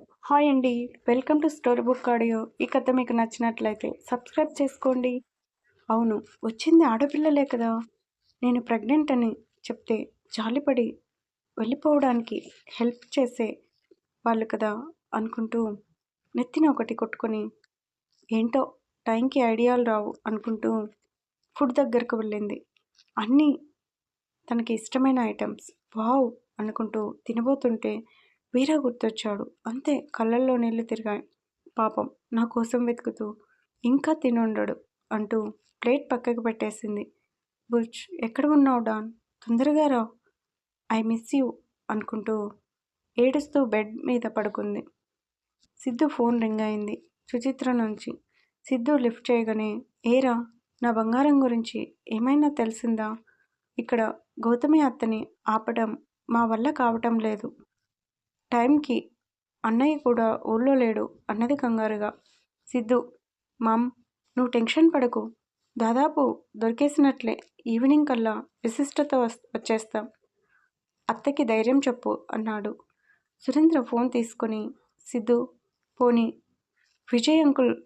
Hi అండి. Welcome to story book audio. ఈ కథ మీకు నచ్చినట్లయితే సబ్స్క్రైబ్ చేసుకోండి. అవును వచ్చింది ఆడపిల్లలే కదా. నేను ప్రెగ్నెంట్ అని చెప్తే జాలిపడి వెళ్ళిపోవడానికి హెల్ప్ చేసే వాళ్ళు కదా అనుకుంటూ నెత్తిన ఒకటి కొట్టుకొని ఏంటో టైంకి ఐడియాలు రావు అనుకుంటూ ఫుడ్ దగ్గరకు వెళ్ళింది. అన్నీ తనకి ఇష్టమైన ఐటమ్స్. వావ్ అనుకుంటూ తినబోతుంటే వీరా గుర్తొచ్చాడు. అంతే కళ్ళల్లో నీళ్ళు తిరిగాయి. పాపం నా కోసం వెతుకుతూ ఇంకా తినుండడు అంటూ ప్లేట్ పక్కకు పెట్టేసింది. బుచ్ ఎక్కడ ఉన్నావు డాన్? తొందరగా రా. ఐ మిస్ యూ అనుకుంటూ ఏడుస్తూ బెడ్ మీద పడుకుంది. సిద్ధు ఫోన్ రింగ్ అయింది. సుచిత్ర నుంచి సిద్ధు లిఫ్ట్ చేయగానే ఏరా నా బంగారం గురించి ఏమైనా తెలిసిందా? ఇక్కడ గౌతమి అత్తని ఆపడం మా వల్ల కావటం లేదు. టైంకి అన్నయ్య కూడా ఊళ్ళో లేడు అన్నది కంగారుగా. సిద్ధు మామ్ నువ్వు టెన్షన్ పడకు. దాదాపు దొరికేసినట్లే ఈవినింగ్ కల్లా విశిష్టత వచ్చేస్తాం. అత్తకి ధైర్యం చెప్పు అన్నాడు. సురేంద్ర ఫోన్ తీసుకొని సిద్ధు పోనీ. విజయ్ అంకుల్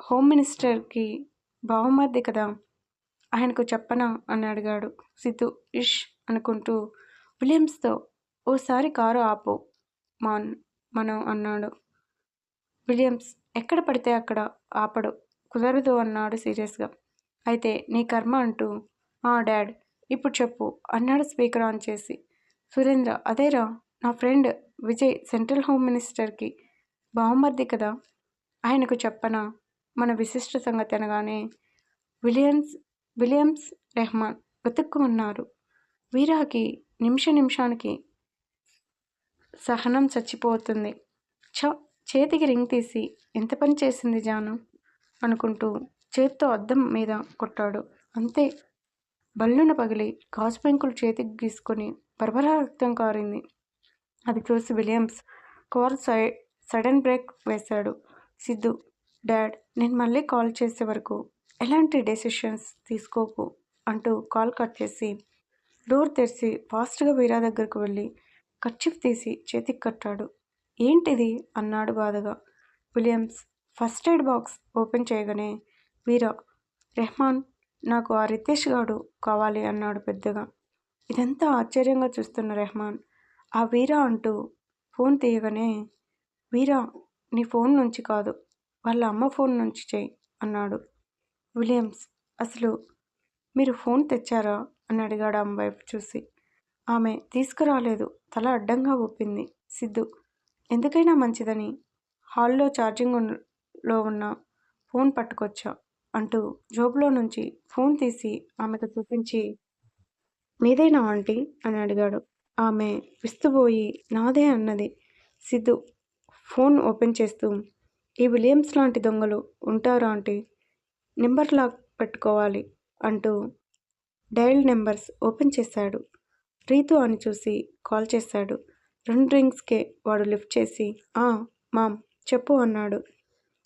హోమ్ మినిస్టర్కి బావమర్ది కదా. ఆయనకు చెప్పనా? అని అడిగాడు. సిద్ధు ఇష్ అనుకుంటూ విలియమ్స్తో ఓసారి కారు ఆపు. మాన్ మనం అన్నాడు. విలియమ్స్ ఎక్కడ పడితే అక్కడ ఆపడు. కుదరదు అన్నాడు సీరియస్గా. అయితే నీ కర్మ అంటూ ఆ డాడ్ ఇప్పుడు చెప్పు అన్నాడు స్పీకర్ ఆన్ చేసి. సురేంద్ర అదేరా నా ఫ్రెండ్ విజయ్ సెంట్రల్ హోమ్ మినిస్టర్కి బావమర్ది కదా? ఆయనకు చెప్పనా? మన విశిష్ట సంగతి అనగానే విలియమ్స్ విలియమ్స్ రెహమాన్ వెతుక్కుమన్నారు. వీరాకి నిమిష నిమిషానికి సహనం చచ్చిపోతుంది. ఛ చేతికి రింగ్ తీసి ఎంత పని చేసింది జాను అనుకుంటూ చేత్తో అద్దం మీద కొట్టాడు. అంతే. బల్లున పగిలి గాజు పెంకులు చేతికి గీసుకొని బరబరా రక్తం కారింది. అది చూసి విలియమ్స్ కార్ సై సడన్ బ్రేక్ వేశాడు. సిద్ధు డాడ్ నేను మళ్ళీ కాల్ చేసే వరకు ఎలాంటి డెసిషన్స్ తీసుకోకు అంటూ కాల్ కట్ చేసి డోర్ తెరిచి ఫాస్ట్గా వీరా దగ్గరకు వెళ్ళి కర్చిఫ్ తీసి చేతికి కట్టాడు. ఏంటిది? అన్నాడు బాధగా. Williams first aid box open చేయగానే వీరా రెహమాన్ నాకు ఆ రితేష్ గాడు కావాలి అన్నాడు పెద్దగా. ఇదంతా ఆశ్చర్యంగా చూస్తున్న రెహమాన్. ఆ వీరా అంటూ ఫోన్ తీయగానే వీరా నీ ఫోన్ నుంచి కాదు వాళ్ళ అమ్మ ఫోన్ నుంచి చేయి అన్నాడు. విలియమ్స్ అసలు మీరు ఫోన్ తెచ్చారా? అని అడిగాడు అమ్మ వైపు చూసి. ఆమె తీసుకురాలేదు. తల అడ్డంగా ఊపింది. సిద్ధు ఎందుకైనా మంచిదని. హాల్లో ఛార్జింగ్లో ఉన్న ఫోన్ పట్టుకొచ్చా? అంటూ జోబులో నుంచి ఫోన్ తీసి ఆమెకు చూపించి మీదేనా ఆంటీ? అని అడిగాడు. ఆమె విస్తుపోయి నాదే అన్నది. సిద్ధు ఫోన్ ఓపెన్ చేస్తూ ఈ విలియమ్స్ లాంటి దొంగలు ఉంటారా ఆంటీ? నెంబర్ లాక్ పెట్టుకోవాలి అంటూ డైల్ నెంబర్స్ ఓపెన్ చేశాడు. రీతు అని చూసి కాల్ చేశాడు. రెండు డ్రింక్స్కే వాడు లిఫ్ట్ చేసి ఆ మామ్ చెప్పు అన్నాడు.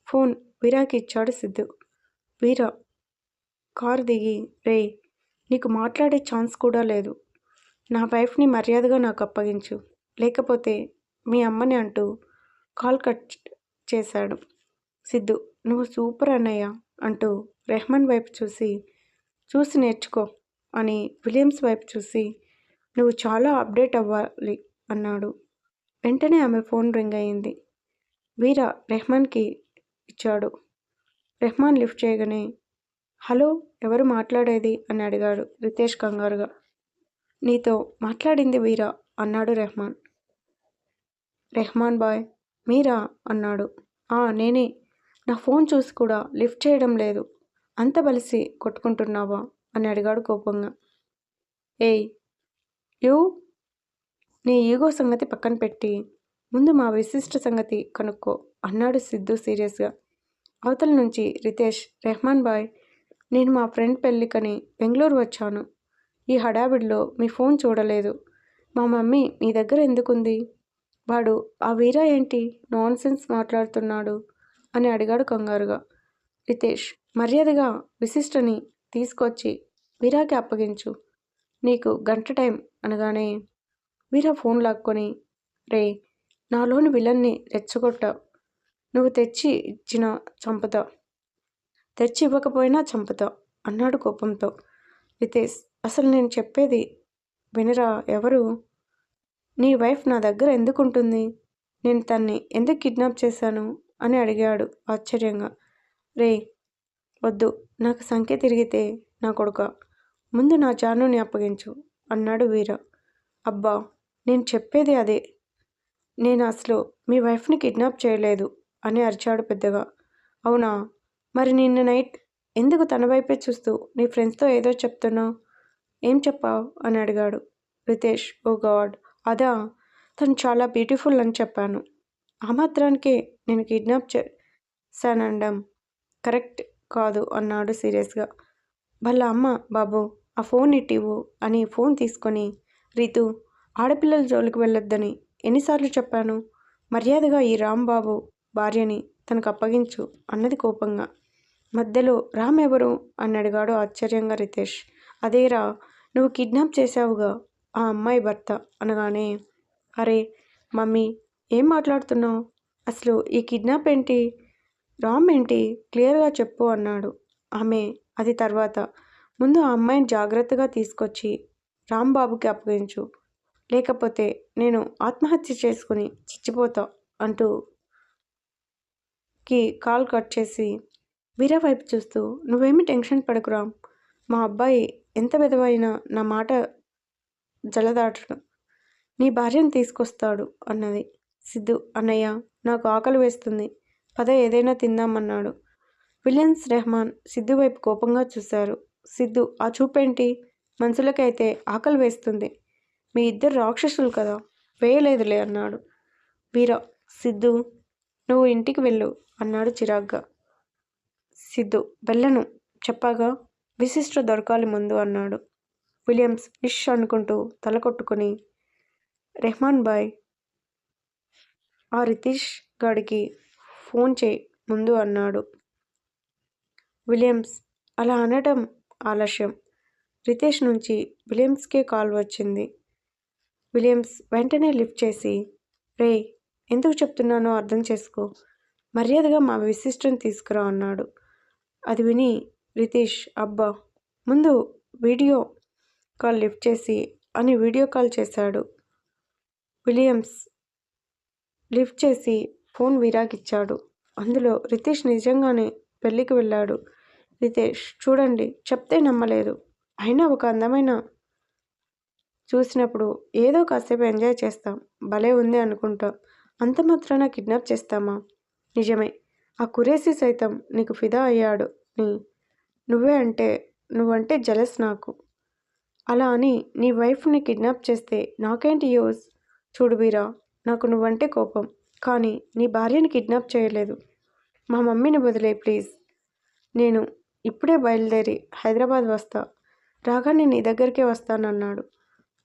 ఫోన్ వీరాకి ఇచ్చాడు సిద్ధు. వీరా కారు దిగి రే నీకు మాట్లాడే ఛాన్స్ కూడా లేదు. నా వైఫ్ని మర్యాదగా నాకు అప్పగించు. లేకపోతే మీ అమ్మని అంటూ కాల్ కట్ చేశాడు. సిద్ధు నువ్వు సూపర్ అన్నయ్య అంటూ రెహమాన్ వైపు చూసి చూసి నేర్చుకో అని విలియమ్స్ వైపు చూసి నువ్వు చాలా అప్డేట్ అవ్వాలి అన్నాడు. వెంటనే ఆమె ఫోన్ రింగ్ అయింది. వీర రెహమాన్కి ఇచ్చాడు. రెహమాన్ లిఫ్ట్ చేయగానే హలో ఎవరు మాట్లాడేది? అని అడిగాడు రితేష్ కంగారుగా. నీతో మాట్లాడింది వీరా అన్నాడు రెహమాన్. రెహమాన్ బాయ్ మీరా? అన్నాడు. ఆ నేనే. నా ఫోన్ చూసి కూడా లిఫ్ట్ చేయడం లేదు. అంత బలిసి కొట్టుకుంటున్నావా? అని అడిగాడు కోపంగా. ఏయ్ యూ నీ ఈగో సంగతి పక్కన పెట్టి ముందు మా విశిష్ట సంగతి కనుక్కో అన్నాడు సిద్ధు సీరియస్గా. అవతల నుంచి రితేష్ రెహమాన్ బాయ్ నేను మా ఫ్రెండ్ పెళ్ళికని బెంగళూరు వచ్చాను. ఈ హడావిడిలో మీ ఫోన్ చూడలేదు. మా మమ్మీ మీ దగ్గర ఎందుకుంది? వాడు ఆ వీరా ఏంటి? నాన్ సెన్స్ మాట్లాడుతున్నాడు అని అడిగాడు కంగారుగా. రితేష్ మర్యాదగా విశిష్టని తీసుకొచ్చి వీరాకి అప్పగించు. నీకు గంట టైం అనగానే వీరా ఫోన్ లాక్కొని రే నాలోని విలన్ని రెచ్చగొట్టావు నువ్వు తెచ్చి ఇచ్చిన చంపుతా. తెచ్చి ఇవ్వకపోయినా చంపుతా అన్నాడు కోపంతో. రితేష్ అసలు నేను చెప్పేది వినరా? ఎవరు? నీ వైఫ్ నా దగ్గర ఎందుకు ఉంటుంది నేను తన్ని ఎందుకు కిడ్నాప్ చేశాను? అని అడిగాడు ఆశ్చర్యంగా. రే వద్దు నాకు సంఖ్య తిరిగితే నా కొడుక. ముందు నా జానుని అప్పగించు అన్నాడు వీర. అబ్బా నేను చెప్పేది అదే. నేను అసలు మీ వైఫ్ని కిడ్నాప్ చేయలేదు అని అరిచాడు పెద్దగా. అవునా? మరి నిన్న నైట్ ఎందుకు తన వైపే చూస్తూ నీ ఫ్రెండ్స్తో ఏదో చెప్తున్నావు? ఏం చెప్పావు? అని అడిగాడు. రితేష్ ఓ గాడ్ అదా? తను చాలా బ్యూటిఫుల్ అని చెప్పాను. ఆ మాత్రానికే నేను కిడ్నాప్ చేశానండం కరెక్ట్ కాదు అన్నాడు సీరియస్గా. వాళ్ళ అమ్మ బాబు ఆ ఫోన్ ఇట్టివు అని ఫోన్ తీసుకొని రీతు ఆడపిల్లల జోలికి వెళ్ళొద్దని ఎన్నిసార్లు చెప్పాను? మర్యాదగా ఈ రాంబాబు భార్యని తనకు అప్పగించు అన్నది కోపంగా. మధ్యలో రామ్ ఎవరు అని అడిగాడు ఆశ్చర్యంగా రితేష్. అదేరా నువ్వు కిడ్నాప్ చేశావుగా ఆ అమ్మాయి భర్త అనగానే అరే మమ్మీ ఏం మాట్లాడుతున్నావు? అసలు ఈ కిడ్నాప్ ఏంటి? రామ్ ఏంటి? క్లియర్గా చెప్పు అన్నాడు. ఆమె అది తర్వాత. ముందు ఆ అమ్మాయిని జాగ్రత్తగా తీసుకొచ్చి రాంబాబుకి అప్పగించు. లేకపోతే నేను ఆత్మహత్య చేసుకుని చిచ్చిపోతా అంటూ కి కాల్ కట్ చేసి వీరా వైపు చూస్తూ నువ్వేమి టెన్షన్ పడకురా. మా అబ్బాయి ఎంత విధవైనా నా మాట జలదాటడు నీ భార్యను తీసుకొస్తాడు అన్నది. సిద్ధు అన్నయ్య నాకు ఆకలి వేస్తుంది. పద ఏదైనా తిందామన్నాడు. విలియన్స్ రెహమాన్ సిద్ధు వైపు కోపంగా చూశారు. సిద్ధు ఆ చూపేంటి? మనుషులకైతే ఆకలి వేస్తుంది. మీ ఇద్దరు రాక్షసులు కదా? వేయలేదులే అన్నాడు. వీర సిద్ధు నువ్వు ఇంటికి వెళ్ళు అన్నాడు చిరాగ్గా. సిద్ధు వెళ్ళను చెప్పాగా. విశిష్ట దొరకాలి ముందు అన్నాడు. విలియమ్స్ ఇష్ అనుకుంటూ తల కొట్టుకొని రెహమాన్ బాయ్ ఆ రితీష్ గాడికి ఫోన్ చేయి ముందు అన్నాడు. విలియమ్స్ అలా అనడం ఆలస్యం. రితేష్ నుంచి విలియమ్స్కే కాల్ వచ్చింది. విలియమ్స్ వెంటనే లిఫ్ట్ చేసి రే ఎందుకు చెప్తున్నానో అర్థం చేసుకో. మర్యాదగా మా విశిష్టం తీసుకురా అన్నాడు. అది విని రితేష్ అబ్బా ముందు వీడియో కాల్ లిఫ్ట్ చేసి అని వీడియో కాల్ చేశాడు. విలియమ్స్ లిఫ్ట్ చేసి ఫోన్ విరాగిచ్చాడు అందులో రితేష్ నిజంగానే పెళ్ళికి వెళ్ళాడు. రితేష్ చూడండి చెప్తే నమ్మలేదు. అయినా ఒక అందమైన చూసినప్పుడు ఏదో కాసేపు ఎంజాయ్ చేస్తాం. భలే ఉంది అనుకుంటా. అంత మాత్రాన కిడ్నాప్ చేస్తామా? నిజమే. ఆ కురేసి సైతం నీకు ఫిదా అయ్యాడు. నీ నువ్వే అంటే నువ్వంటే జలస్ నాకు. అలా అని నీ వైఫ్ని కిడ్నాప్ చేస్తే నాకేంటి యూస్ చూడుబీరా నాకు నువ్వంటే కోపం. కానీ నీ భార్యని కిడ్నాప్ చేయలేదు. మా మమ్మీని వదిలే ప్లీజ్. నేను ఇప్పుడే బయలుదేరి హైదరాబాద్ వస్తా. రాగానే నీ దగ్గరికే వస్తానన్నాడు.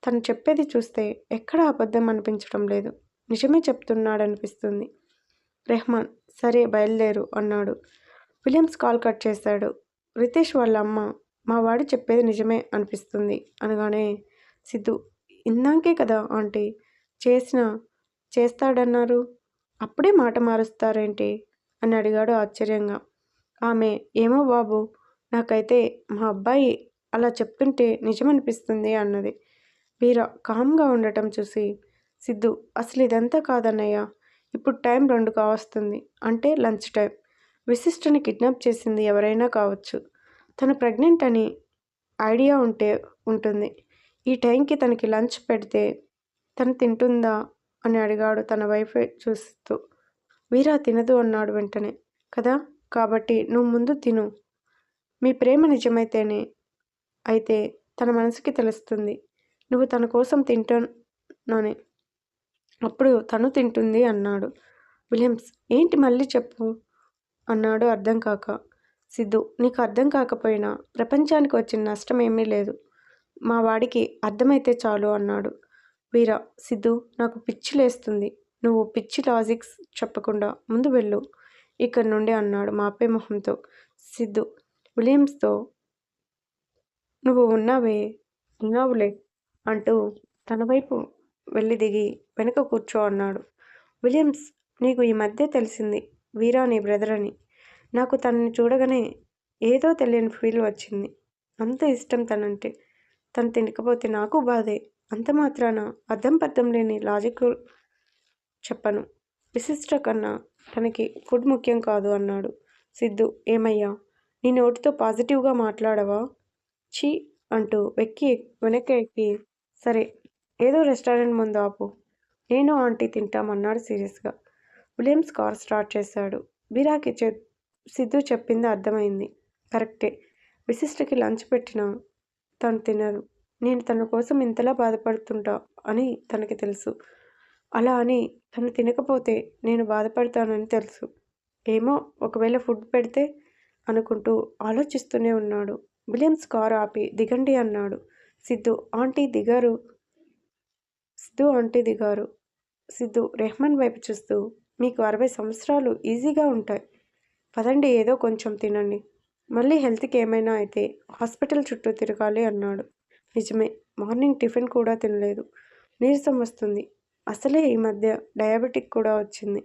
తను చెప్పేది చూస్తే ఎక్కడ అబద్ధం అనిపించడం లేదు. నిజమే చెప్తున్నాడనిపిస్తుంది. రెహమాన్ సరే బయలుదేరు అన్నాడు. విలియమ్స్ కాల్ కట్ చేశాడు. రితేష్ వాళ్ళ అమ్మ మా వాడు చెప్పేది నిజమే అనిపిస్తుంది అనగానే సిద్ధు ఇందాకే కదా ఆంటీ చేసిన చేస్తాడన్నారు. అప్పుడే మాట మారుస్తారేంటి? అని అడిగాడు ఆశ్చర్యంగా. ఆమె ఏమో బాబు నాకైతే మా అబ్బాయి అలా చెప్తుంటే నిజమనిపిస్తుంది అన్నది. వీర కామ్గా ఉండటం చూసి సిద్ధు అసలు ఇదంతా కాదన్నయ్య. ఇప్పుడు టైం రెండు కావస్తుంది. అంటే లంచ్ టైం. విశిష్టని కిడ్నాప్ చేసింది ఎవరైనా కావచ్చు. తను ప్రెగ్నెంట్ అని ఐడియా ఉంటే ఉంటుంది. ఈ టైంకి తనకి లంచ్ పెడితే తను తింటుందా? అని అడిగాడు తన వైఫై చూస్తూ. వీరా తినదు అన్నాడు వెంటనే. కదా కాబట్టి నువ్వు ముందు తిను. మీ ప్రేమ నిజమైతేనే అయితే తన మనసుకి తెలుస్తుంది. నువ్వు తన కోసం తింటానని అప్పుడు తను తింటుంది అన్నాడు. విలియమ్స్ ఏంటి మళ్ళీ చెప్పు? అన్నాడు అర్థం కాక. సిద్ధు నీకు అర్థం కాకపోయినా ప్రపంచానికి వచ్చిన నష్టం ఏమీ లేదు. మా వాడికి అర్థమైతే చాలు అన్నాడు. వీరా సిద్ధు నాకు పిచ్చి లేస్తుంది. నువ్వు పిచ్చి లాజిక్స్ చెప్పకుండా ముందు వెళ్ళు. ఇక్కడి నుండి అన్నాడు మాపే మొహంతో. సిద్ధు విలియమ్స్తో నువ్వు ఉన్నావే? ఉన్నావులే అంటూ తన వైపు వెళ్ళి దిగి వెనుక కూర్చో అన్నాడు. విలియమ్స్ నీకు ఈ మధ్య తెలిసింది వీరా నీ బ్రదర్ అని. నాకు తనని చూడగానే ఏదో తెలియని ఫీల్ వచ్చింది. అంత ఇష్టం తనంటే. తను తినకపోతే నాకు బాధే. అంత మాత్రాన అర్థం పర్థం లేని లాజిక్ చెప్పను. విశిష్ట కన్నా తనకి ఫుడ్ ముఖ్యం కాదు అన్నాడు. సిద్ధు ఏమయ్యా? నీ నోటితో పాజిటివ్గా మాట్లాడవా? ఛీ అంటూ వెక్కి వెనక్కి ఎక్కి సరే ఏదో రెస్టారెంట్ ముందు ఆపు. నేను ఆంటీ తింటామన్నాడు సీరియస్గా. విలియమ్స్ కార్ స్టార్ట్ చేశాడు. బీరాకి చె సిద్ధు చెప్పింది అర్థమైంది. కరెక్టే. విశిష్టకి లంచ్ పెట్టిన తను తినరు నేను తన కోసం ఇంతలా బాధపడుతుంటా అని తనకి తెలుసు. అలా అని తను తినకపోతే నేను బాధపడతానని తెలుసు. ఏమో ఒకవేళ ఫుడ్ పెడితే అనుకుంటూ ఆలోచిస్తూనే ఉన్నాడు. విలియమ్స్ కారు ఆపి దిగండి అన్నాడు. సిద్ధు ఆంటీ దిగారు. సిద్ధు ఆంటీ దిగారు. సిద్ధు రెహమాన్ వైపు చూస్తూ మీకు అరవై సంవత్సరాలు ఈజీగా ఉంటాయి. పదండి ఏదో కొంచెం తినండి. మళ్ళీ హెల్త్కి ఏమైనా అయితే హాస్పిటల్ చుట్టూ తిరగాలి అన్నాడు. నిజమే మార్నింగ్ టిఫిన్ కూడా తినలేదు. నీరసం వస్తుంది. అసలే ఈ మధ్య డయాబెటిక్ కూడా వచ్చింది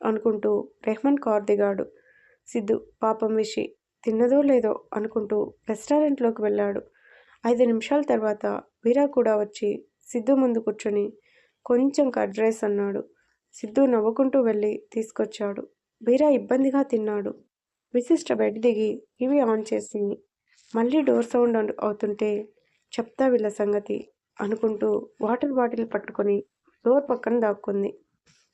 అనుకుంటూ రెహమాన్ కార్ దిగాడు సిద్ధు పాపం విషి తిన్నదో లేదో అనుకుంటూ రెస్టారెంట్లోకి వెళ్ళాడు. ఐదు నిమిషాల తర్వాత వీరా కూడా వచ్చి సిద్ధు ముందు కూర్చొని కొంచెం కట్ రైస్ అన్నాడు. సిద్ధు నవ్వుకుంటూ వెళ్ళి తీసుకొచ్చాడు. వీరా ఇబ్బందిగా తిన్నాడు. విశిష్ట బెడ్ దిగి ఇవి ఆన్ చేసింది. మళ్ళీ డోర్ సౌండ్ అవుతుంటే చెప్తా వీళ్ళ సంగతి అనుకుంటూ వాటర్ బాటిల్ పట్టుకొని డోర్ పక్కన దాక్కుంది.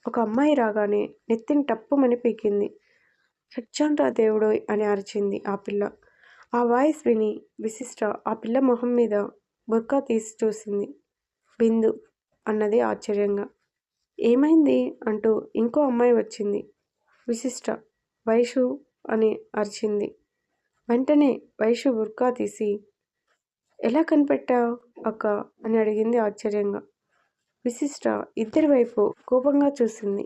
ఒక అమ్మాయి రాగానే నెత్తిని టప్పుమని పీకింది. సచ్చాంట్రా దేవుడు అని అరిచింది ఆ పిల్ల. ఆ వాయిస్ విని విశిష్ట ఆ పిల్ల మొహం మీద బుర్కా తీసి చూసింది. బిందు అన్నది ఆశ్చర్యంగా. ఏమైంది? అంటూ ఇంకో అమ్మాయి వచ్చింది. విశిష్ట వైషు అని అరిచింది. వెంటనే వైషు బుర్కా తీసి ఎలా కనిపెట్టావు అక్క? అని అడిగింది ఆశ్చర్యంగా. విశిష్ట ఇద్దరి వైపు కోపంగా చూసింది.